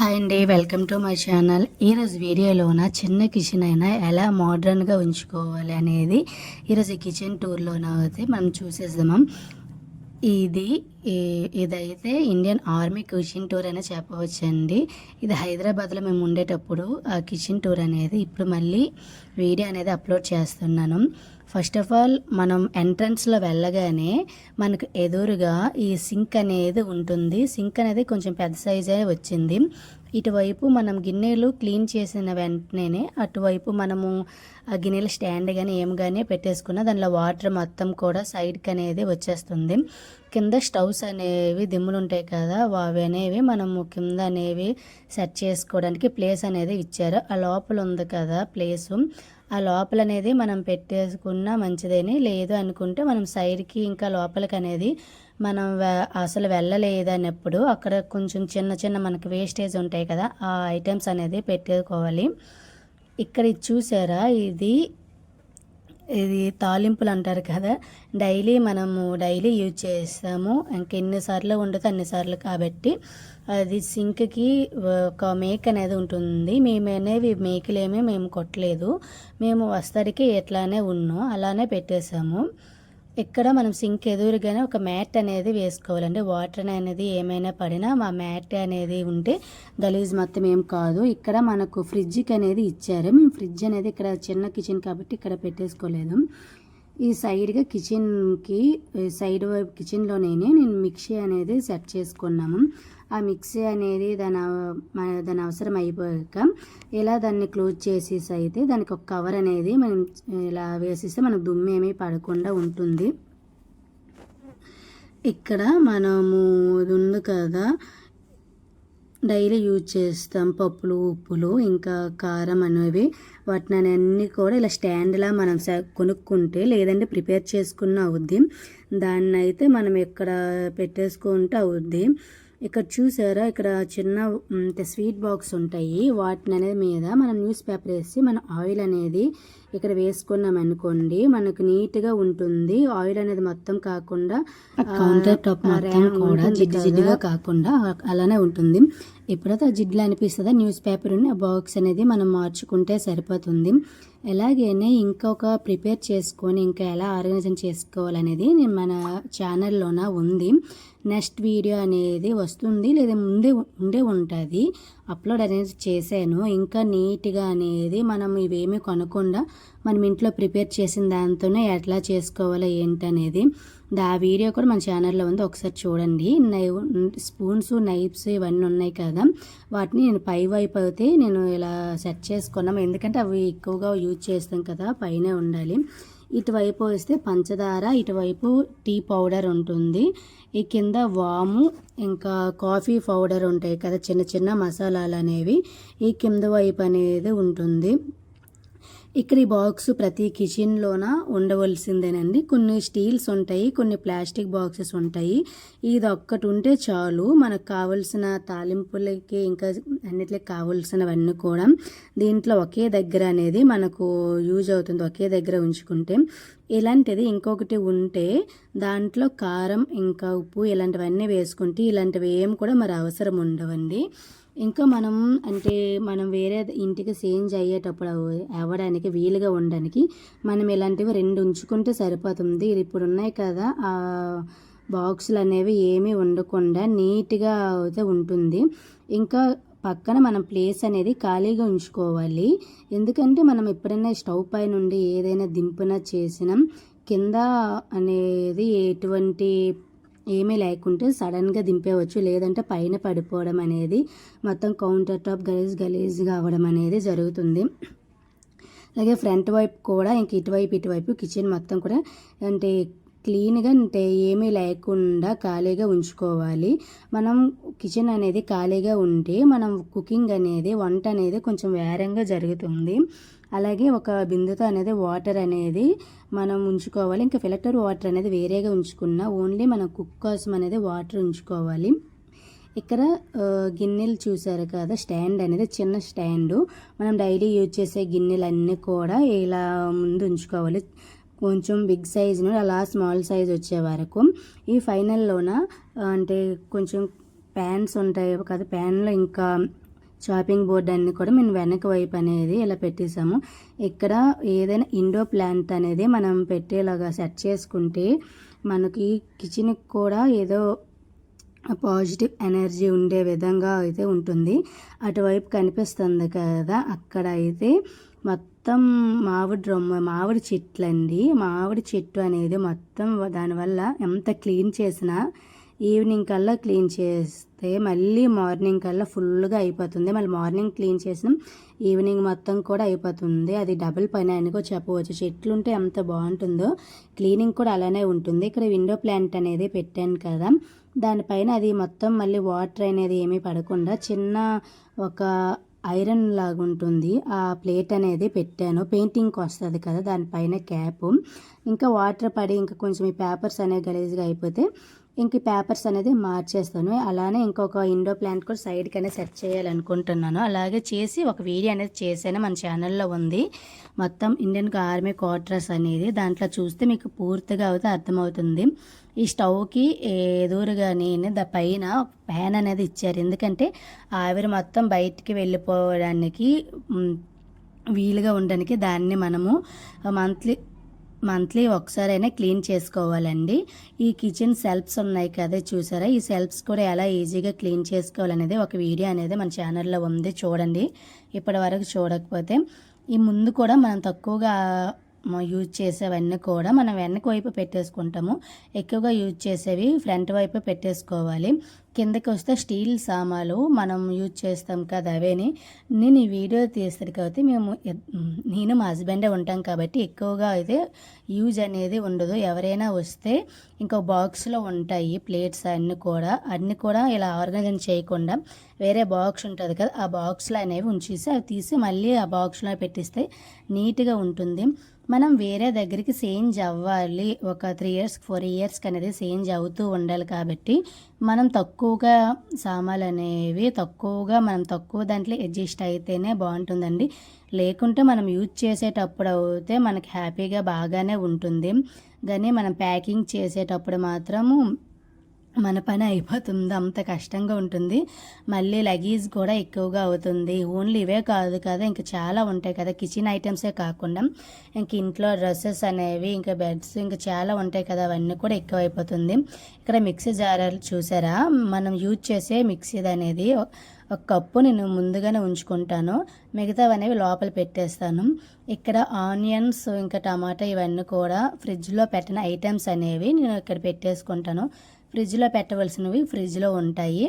Hi అండి welcome to my channel. ఈరోజు వీడియోలోన చిన్న కిచెన్ అయినా ఎలా మోడర్న్గా ఉంచుకోవాలి అనేది ఈరోజు కిచెన్ టూర్లోన అయితే మనం చూసేద్దాం. ఇది ఇదైతే ఇండియన్ ఆర్మీ కిచెన్ టూర్ అనే చెప్పవచ్చండి. ఇది హైదరాబాద్లో మేము ఉండేటప్పుడు ఆ కిచెన్ టూర్ అనేది ఇప్పుడు మళ్ళీ వీడియో అనేది అప్లోడ్ చేస్తున్నాను. ఫస్ట్ ఆఫ్ ఆల్ మనం ఎంట్రన్స్లో వెళ్ళగానే మనకు ఎదురుగా ఈ సింక్ అనేది ఉంటుంది. సింక్ అనేది కొంచెం పెద్ద సైజే వచ్చింది. ఇటువైపు మనం గిన్నెలు క్లీన్ చేసిన వెంటనే అటువైపు మనము ఆ గిన్నెల స్టాండ్ కానీ ఏం కానీ పెట్టేసుకున్న దానిలో వాటర్ మొత్తం కూడా సైడ్కి అనేది వచ్చేస్తుంది. కింద స్టవ్స్ అనేవి దిమ్ములు ఉంటాయి కదా అవి అనేవి మనము కింద అనేవి సెట్ చేసుకోవడానికి ప్లేస్ అనేది ఇచ్చారు. ఆ లోపల ఉంది కదా ప్లేసు. ఆ లోపల అనేది మనం పెట్టేసుకున్న మంచిదని లేదు అనుకుంటే మనం సైడ్కి ఇంకా లోపలికి అనేది మనం వె- అసలు వెళ్ళలేదన్నప్పుడు అక్కడ కొంచెం చిన్న చిన్న మనకి వేస్టేజ్ ఉంటాయి కదా ఆ ఐటమ్స్ అనేది పెట్టుకోవాలి ఇక్కడ ఇది చూసారా? ఇది ఇది తాలింపులు అంటారు కదా డైలీ మనము డైలీ యూజ్ చేస్తాము. ఇంక ఎన్నిసార్లు ఉండదు అన్నిసార్లు కాబట్టి అది సింక్కి ఒక మేక్ అనేది ఉంటుంది. మేము అనేవి మేకులేమీ మేము కొట్టలేదు. మేము వస్తరికి ఎట్లానే ఉన్నాం అలానే పెట్టేసాము. ఇక్కడ మనం సింక్ ఎదురుగానే ఒక మ్యాట్ అనేది వేసుకోవాలండి. వాటర్ అనేది ఏమైనా పడినా మా మ్యాట్ అనేది ఉంటే గలీజ్ మొత్తం ఏం కాదు. ఇక్కడ మనకు ఫ్రిడ్జ్కి అనేది ఇచ్చారు. మేము ఫ్రిడ్జ్ అనేది ఇక్కడ చిన్న కిచెన్ కాబట్టి ఇక్కడ పెట్టేసుకోలేదు. ఈ సైడ్గా కిచెన్కి సైడ్ వైపు కిచెన్లోనే నేను మిక్సీ అనేది సెట్ చేసుకున్నాము. ఆ మిక్సీ అనేది దాని దాని అవసరం అయిపోయాక ఇలా దాన్ని క్లోజ్ చేసేసి అయితే దానికి ఒక కవర్ అనేది మనం ఇలా వేసేస్తే మనకు దుమ్ము ఏమీ పడకుండా ఉంటుంది. ఇక్కడ మనము ఇది ఉంది కదా డైలీ యూజ్ చేస్తాం పప్పులు ఉప్పులు ఇంకా కారం అనేవి. వాటిని అన్నీ కూడా ఇలా స్టాండ్లా మనం కొనుక్కుంటే లేదంటే ప్రిపేర్ చేసుకున్న అవుద్ది దాన్ని అయితే మనం ఇక్కడ పెట్టేసుకుంటే అవుద్ది ఇక్కడ చూసారా? ఇక్కడ చిన్న స్వీట్ బాక్స్ ఉంటాయి. వాటిని అనేది మీద మనం న్యూస్ పేపర్ వేసి మనం ఆయిల్ అనేది ఇక్కడ వేసుకున్నాం అనుకోండి మనకు నీట్గా ఉంటుంది. ఆయిల్ అనేది మొత్తం కాకుండా కౌంటర్ టాప్ మొత్తం కూడా జిడ్డు జిడ్డుగా కాకుండా అలానే ఉంటుంది. ఎప్పుడైతే ఆ జిడ్లు అనిపిస్తుందో న్యూస్ పేపర్ ఆ బాక్స్ అనేది మనం మార్చుకుంటే సరిపోతుంది. ఎలాగైనా ఇంకొక ప్రిపేర్ చేసుకొని ఇంకా ఎలా ఆర్గనైజేషన్ చేసుకోవాలనేది నేను మన ఛానల్లోన ఉంది. నెక్స్ట్ వీడియో అనేది వస్తుంది లేదా ముందే ఉండే ఉంటుంది. అప్లోడ్ అనేది చేశాను. ఇంకా నీట్గా అనేది మనం ఇవేమి కొనకుండా మనం ఇంట్లో ప్రిపేర్ చేసిన దాంతోనే ఎట్లా చేసుకోవాలో ఏంటనేది దా ఆ వీడియో కూడా మన ఛానల్లో ఉంది. ఒకసారి చూడండి. నై స్పూన్స్ నైఫ్స్ ఇవన్నీ ఉన్నాయి కదా. వాటిని నేను పై వైపు అయితే నేను ఇలా సెట్ చేసుకున్నాం. ఎందుకంటే అవి ఎక్కువగా యూజ్ చేస్తాం కదా పైనే ఉండాలి. ఇటువైపు వస్తే పంచదార ఇటువైపు టీ పౌడర్ ఉంటుంది. ఈ కింద వాము ఇంకా కాఫీ పౌడర్ ఉంటాయి కదా చిన్న చిన్న మసాలాలు అనేవి ఈ కింద వైపు అనేది ఉంటుంది. ఇక్కడ ఈ బాక్స్ ప్రతి కిచెన్లోన ఉండవలసిందేనండి. కొన్ని స్టీల్స్ ఉంటాయి కొన్ని ప్లాస్టిక్ బాక్సెస్ ఉంటాయి. ఇది ఒక్కటి ఉంటే చాలు. మనకు కావలసిన తాలింపులకి ఇంకా అన్నిటికి కావలసినవన్నీ కూడా దీంట్లో ఒకే దగ్గర అనేది మనకు యూజ్ అవుతుంది ఒకే దగ్గర ఉంచుకుంటే. ఇలాంటిది ఇంకొకటి ఉంటే దాంట్లో కారం ఇంకా ఉప్పు ఇలాంటివన్నీ వేసుకుంటే ఇలాంటివి ఏం కూడా మరి అవసరం ఉండవండి. ఇంకా మనం అంటే మనం వేరే ఇంటికి చేంజ్ అయ్యేటప్పుడు అవ్వడానికి వీలుగా ఉండడానికి మనం ఇలాంటివి రెండు ఉంచుకుంటే సరిపోతుంది. ఇది ఇప్పుడు ఉన్నాయి కదా ఆ బాక్సులు అనేవి ఏమీ ఉండకుండా నీట్గా అయితే ఉంటుంది. ఇంకా పక్కన మనం ప్లేస్ అనేది ఖాళీగా ఉంచుకోవాలి. ఎందుకంటే మనం ఎప్పుడైనా స్టవ్ పై నుండి ఏదైనా దింపున చేసినాం కింద అనేది ఎటువంటి ఏమీ లేకుంటే సడన్గా దింపేవచ్చు. లేదంటే పైన పడిపోవడం అనేది మొత్తం కౌంటర్ టాప్ గలీజ్ గలీజ్గా అవ్వడం అనేది జరుగుతుంది. అలాగే ఫ్రంట్ వైపు కూడా ఇంక ఇటువైపు ఇటువైపు కిచెన్ మొత్తం కూడా అంటే క్లీన్గా అంటే ఏమీ లేకుండా ఖాళీగా ఉంచుకోవాలి. మనం కిచెన్ అనేది ఖాళీగా ఉంటే మనం కుకింగ్ అనేది వంట అనేది కొంచెం వేరంగా జరుగుతుంది. అలాగే ఒక బిందుతో అనేది వాటర్ అనేది మనం ఉంచుకోవాలి. ఇంకా ఫిల్టర్ వాటర్ అనేది వేరేగా ఉంచుకున్న ఓన్లీ మనం కుక్ కోసం అనేది వాటర్ ఉంచుకోవాలి. ఇక్కడ గిన్నెలు చూసారు కదా స్టాండ్ అనేది చిన్న స్టాండు. మనం డైలీ యూజ్ చేసే గిన్నెలు అన్నీ కూడా ఇలా ముందు ఉంచుకోవాలి. కొంచెం బిగ్ సైజ్ నుండి అలా స్మాల్ సైజ్ వచ్చే వరకు. ఈ ఫైనల్లోన అంటే కొంచెం ప్యాన్స్ ఉంటాయి కదా ప్యాన్లో ఇంకా చాపింగ్ బోర్డ్ అన్ని కూడా మేము వెనక వైపు అనేది ఇలా పెట్టేసాము ఇక్కడ ఏదైనా ఇండో ప్లాంట్ అనేది మనం పెట్టేలాగా సెట్ చేసుకుంటే మనకి కిచెన్కి కూడా ఏదో పాజిటివ్ ఎనర్జీ ఉండే విధంగా అయితే ఉంటుంది. అటువైపు కనిపిస్తుంది కదా అక్కడ అయితే మొత్తం మామిడి రొమ్మ మామిడి చెట్లు అండి మామిడి చెట్టు అనేది మొత్తం దానివల్ల ఎంత క్లీన్ చేసినా ఈవినింగ్ కల్లా క్లీన్ చేస్తే మళ్ళీ మార్నింగ్ కల్లా ఫుల్గా అయిపోతుంది. మళ్ళీ మార్నింగ్ క్లీన్ చేసినాం ఈవినింగ్ మొత్తం కూడా అయిపోతుంది. అది డబుల్ పని అనుకో చెప్పవచ్చు. చెట్లు ఉంటే ఎంత బాగుంటుందో క్లీనింగ్ కూడా అలానే ఉంటుంది. ఇక్కడ విండో ప్లాంట్ అనేది పెట్టాను కదా దానిపైన అది మొత్తం మళ్ళీ వాటర్ అనేది ఏమీ పడకుండా చిన్న ఒక ఐరన్ లాగా ఉంటుంది ఆ ప్లేట్ అనేది పెట్టాను. పెయింటింగ్కి వస్తుంది కదా దానిపైన క్యాప్. ఇంకా వాటర్ పడి ఇంకా కొంచెం ఈ పేపర్స్ అనేవి గలీజ్గా అయిపోతే ఇంక పేపర్స్ అనేది మార్చేస్తాను. అలానే ఇంకొక ఇండో ప్లాంట్ కూడా సైడ్కి అనేది సెట్ చేయాలనుకుంటున్నాను. అలాగే చేసి ఒక వీడియో అనేది చేశాను. మన ఛానల్లో ఉంది. మొత్తం ఇండియన్ ఆర్మీ క్వార్టర్స్ అనేది దాంట్లో చూస్తే మీకు పూర్తిగా అయితే అర్థమవుతుంది. ఈ స్టవ్కి ఎదురుగా నేను దా పైన ప్యాన్ అనేది ఇచ్చారు. ఎందుకంటే ఆవిరి మొత్తం బయటికి వెళ్ళిపోవడానికి వీలుగా ఉండడానికి దాన్ని మనము మంత్లీ మంత్లీ ఒకసారైనా క్లీన్ చేసుకోవాలండి. ఈ కిచెన్ సెల్ఫ్స్ ఉన్నాయి కదా చూసారా? ఈ సెల్ఫ్స్ కూడా ఎలా ఈజీగా క్లీన్ చేసుకోవాలనేది ఒక వీడియో అనేది మన ఛానల్లో ఉంది చూడండి. ఇప్పటి వరకు చూడకపోతే ఈ ముందు కూడా మనం తక్కువగా యూజ్ చేసేవన్నీ కూడా మనం వెనక వైపు పెట్టేసుకుంటాము. ఎక్కువగా యూజ్ చేసేవి ఫ్రంట్ వైపు పెట్టేసుకోవాలి. కిందకి వస్తే స్టీల్ సామాలు మనం యూజ్ చేస్తాం కదా అవేని. నేను ఈ వీడియో తీస్తారు కాబట్టి మేము నేను మా హస్బెండే ఉంటాం కాబట్టి ఎక్కువగా అయితే యూజ్ అనేది ఉండదు. ఎవరైనా వస్తే ఇంకో బాక్స్లో ఉంటాయి ప్లేట్స్ అన్నీ కూడా. అన్నీ కూడా ఇలా ఆర్గనైజ్ చేయకుండా వేరే బాక్స్ ఉంటుంది కదా ఆ బాక్స్లో అనేవి ఉంచేసి అవి తీసి మళ్ళీ ఆ బాక్స్లో పెట్టిస్తే నీట్గా ఉంటుంది. మనం వేరే దగ్గరికి చేంజ్ అవ్వాలి. ఒక త్రీ ఇయర్స్ ఫోర్ ఇయర్స్కి అనేది చేంజ్ అవుతూ ఉండాలి కాబట్టి మనం తక్కువ తక్కువగా సామాన్లు అనేవి తక్కువగా మనం తక్కువ దాంట్లో అడ్జస్ట్ అయితేనే బాగుంటుందండి. లేకుంటే మనం యూజ్ చేసేటప్పుడు అయితే మనకి హ్యాపీగా బాగానే ఉంటుంది. కానీ మనం ప్యాకింగ్ చేసేటప్పుడు మాత్రము మన పని అయిపోతుంది అంత కష్టంగా ఉంటుంది. మళ్ళీ లగేజ్ కూడా ఎక్కువగా అవుతుంది. ఓన్లీ ఇవే కాదు కదా ఇంకా చాలా ఉంటాయి కదా. కిచెన్ ఐటమ్సే కాకుండా ఇంక ఇంట్లో డ్రెస్సెస్ అనేవి ఇంకా బెడ్స్ ఇంకా చాలా ఉంటాయి కదా. అవన్నీ కూడా ఎక్కువ అయిపోతుంది ఇక్కడ మిక్సీ జారాలు చూసారా? మనం యూజ్ చేసే మిక్సీ అనేది ఒక కప్పు నేను ముందుగానే ఉంచుకుంటాను. మిగతావనేవి లోపల పెట్టేస్తాను. ఇక్కడ ఆనియన్స్ ఇంకా టమాటా ఇవన్నీ కూడా ఫ్రిడ్జ్లో పెట్టిన ఐటమ్స్ అనేవి నేను ఇక్కడ పెట్టేసుకుంటాను. ఫ్రిడ్జ్లో పెట్టవలసినవి ఫ్రిడ్జ్లో ఉంటాయి.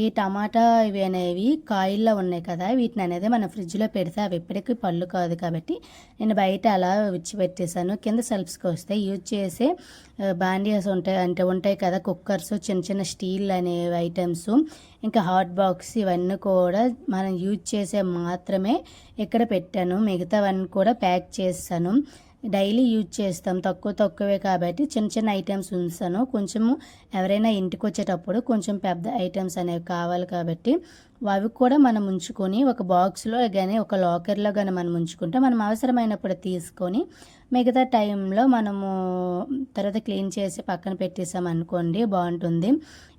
ఈ టమాటా ఇవి అనేవి కాయిల్లో ఉన్నాయి కదా వీటిని అనేది మనం ఫ్రిడ్జ్లో పెడితే అవి ఎప్పటికీ పళ్ళు కాదు కాబట్టి నేను బయట అలా విచ్చిపెట్టేశాను కింద సెల్ఫ్స్కి వస్తే యూజ్ చేసే బాండియాస్ ఉంటాయి అంటే ఉంటాయి కదా కుక్కర్స్ చిన్న చిన్న స్టీల్ అనే ఐటమ్స్ ఇంకా హాట్ బాక్స్ ఇవన్నీ కూడా మనం యూజ్ చేసే మాత్రమే ఇక్కడ పెట్టాను. మిగతావన్నీ కూడా ప్యాక్ చేస్తాను. డైలీ యూజ్ చేస్తాం. తక్కువ తక్కువే కాబట్టి చిన్న చిన్న ఐటమ్స్ ఉంచాను. కొంచెము ఎవరైనా ఇంటికి వచ్చేటప్పుడు కొంచెం పెద్ద ఐటమ్స్ అనేవి కావాలి కాబట్టి అవి కూడా మనం ఉంచుకొని ఒక బాక్స్లో కానీ ఒక లాకర్లో కానీ మనం ఉంచుకుంటే మనం అవసరమైనప్పుడు తీసుకొని మిగతా టైంలో మనము తర్వాత క్లీన్ చేసి పక్కన పెట్టేసాం అనుకోండి బాగుంటుంది.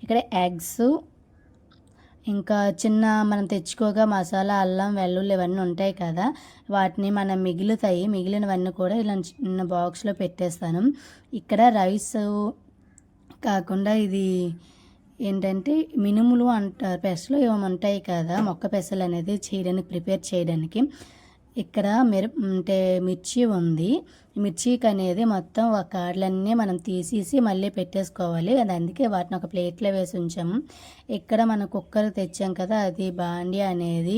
ఇక్కడ ఎగ్స్ ఇంకా చిన్న మనం తెచ్చుకోగా మసాలా అల్లం వెల్లుల్లి ఇవన్నీ ఉంటాయి కదా. వాటిని మనం మిగులుతాయి. మిగిలినవన్నీ కూడా ఇలా చిన్న బాక్స్లో పెట్టేస్తాను. ఇక్కడ రైస్ కాకుండా ఇది ఏంటంటే మినుములు అంటారు పెసలు ఏమి ఉంటాయి కదా. మొక్క పెసలు అనేది చేయడానికి ప్రిపేర్ చేయడానికి. ఇక్కడ మిర అంటే మిర్చి ఉంది. మిర్చికి అనేది మొత్తం ఒక కాడలన్నీ మనం తీసేసి మళ్ళీ పెట్టేసుకోవాలి. అది అందుకే వాటిని ఒక ప్లేట్లో వేసి ఉంచాము ఇక్కడ మనం కుక్కర్ తెచ్చాం కదా అది బాండి అనేది.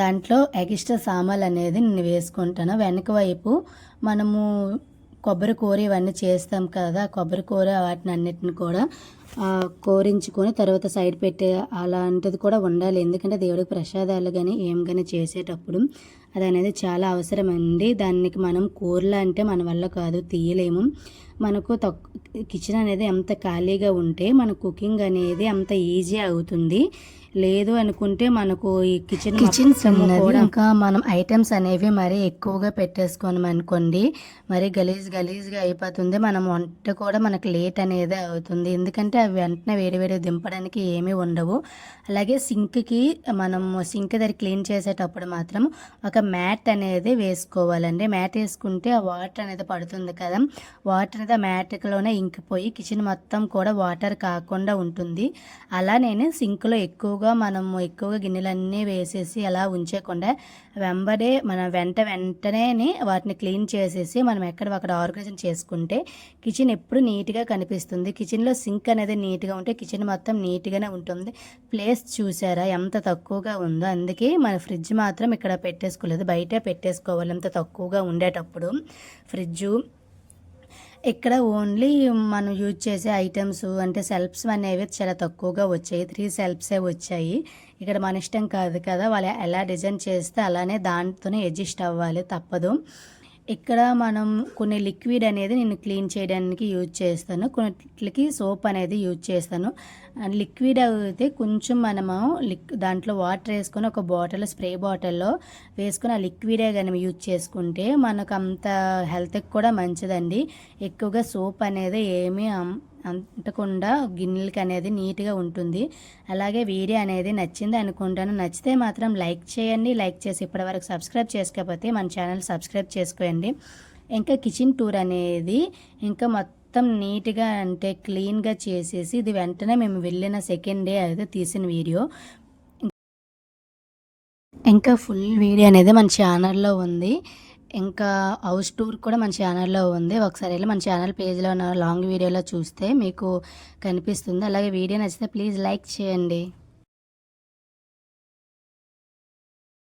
దాంట్లో ఎగిస్ట్రా సామాన్లు అనేది నేను వేసుకుంటాను. వెనక వైపు మనము కొబ్బరి కూర ఇవన్నీ చేస్తాం కదా కొబ్బరి కూర వాటిని అన్నిటిని కూడా కోరించుకొని తర్వాత సైడ్ పెట్టే అలాంటిది కూడా ఉండాలి. ఎందుకంటే దేవుడికి ప్రసాదాలు కానీ ఏం కానీ చేసేటప్పుడు అది అనేది చాలా అవసరం అండి దానికి మనం కూరలు అంటే మన వల్ల కాదు తీయలేము. మనకు తక్కు కిచెన్ అనేది ఎంత ఖాళీగా ఉంటే మన కుకింగ్ అనేది అంత ఈజీ అవుతుంది. లేదు అనుకుంటే మనకు ఈ కిచెన్ కిచెన్ కూడా ఇంకా మనం ఐటమ్స్ అనేవి మరి ఎక్కువగా పెట్టేసుకోను అనుకోండి మరి గలీజ్ గలీజ్గా అయిపోతుంది మనం వంట కూడా మనకు లేట్ అనేది అవుతుంది. ఎందుకంటే అవి వెంటనే వేడి వేడి దింపడానికి ఏమీ ఉండవు. అలాగే సింక్కి మనం సింక్ దగ్గర క్లీన్ చేసేటప్పుడు మాత్రం ఒక మ్యాట్ అనేది వేసుకోవాలండి. మ్యాట్ వేసుకుంటే ఆ వాటర్ అనేది పడుతుంది కదా. వాటర్ అనేది ఆ మ్యాట్లోనే ఇంకిపోయి కిచెన్ మొత్తం కూడా వాటర్ కాకుండా ఉంటుంది. అలా నేను సింక్లో ఎక్కువగా మనం ఎక్కువగా గిన్నెలన్నీ వేసేసి అలా ఉంచకుండా వెంబడే మన వెంట వెంటనే వాటిని క్లీన్ చేసేసి మనం ఎక్కడ అక్కడ ఆర్గనైజేషన్ చేసుకుంటే కిచెన్ ఎప్పుడు నీట్గా కనిపిస్తుంది. కిచెన్లో సింక్ అనేది నీట్గా ఉంటే కిచెన్ మొత్తం నీట్గానే ఉంటుంది. ప్లేస్ చూసారా? ఎంత తక్కువగా ఉందో. అందుకే మన ఫ్రిడ్జ్ మాత్రం ఇక్కడ పెట్టేసుకోలేదు. బయట పెట్టేసుకోవాలి. ఎంత తక్కువగా ఉండేటప్పుడు ఫ్రిడ్జు ఇక్కడ ఓన్లీ మనం యూజ్ చేసే ఐటమ్స్ అంటే సెల్ఫ్స్ అనేవి చాలా తక్కువగా వచ్చాయి. త్రీ సెల్ఫ్సే వచ్చాయి. ఇక్కడ మన ఇష్టం కాదు కదా. వాళ్ళు ఎలా డిజైన్ చేస్తే అలానే దాంతోనే అడ్జస్ట్ అవ్వాలి. తప్పదు. ఇక్కడ మనం కొన్ని లిక్విడ్ అనేది నేను క్లీన్ చేయడానికి యూజ్ చేస్తాను. కొన్నిటికి సోప్ అనేది యూజ్ చేస్తాను. లిక్విడ్ అయితే కొంచెం మనము లిక్ దాంట్లో వాటర్ వేసుకొని ఒక బాటిల్ స్ప్రే బాటిల్లో వేసుకొని ఆ లిక్విడే కానీ యూజ్ చేసుకుంటే మనకు అంత హెల్త్కి కూడా మంచిదండి. ఎక్కువగా సోప్ అనేది ఏమీ అంటకుండా గిన్నెలకి అనేది నీట్గా ఉంటుంది. అలాగే వీడియో అనేది నచ్చింది అనుకుంటాను. నచ్చితే మాత్రం లైక్ చేయండి. లైక్ చేసి ఇప్పటివరకు సబ్స్క్రైబ్ చేసుకోకపోతే మన ఛానల్ సబ్స్క్రైబ్ చేసుకోండి. ఇంకా కిచెన్ టూర్ అనేది ఇంకా మొత్తం నీట్గా అంటే క్లీన్గా చేసేసి ఇది వెంటనే మేము వెళ్ళిన సెకండ్ డే అయితే తీసిన వీడియో. ఇంకా ఫుల్ వీడియో అనేది మన ఛానల్లో ఉంది. ఇంకా హౌస్ టూర్ కూడా మన ఛానల్లో ఉంది. ఒకసారి వెళ్ళి మన ఛానల్ పేజ్లో ఉన్న లాంగ్ వీడియోలో చూస్తే మీకు కనిపిస్తుంది. అలాగే వీడియో నచ్చితే ప్లీజ్ లైక్ చేయండి.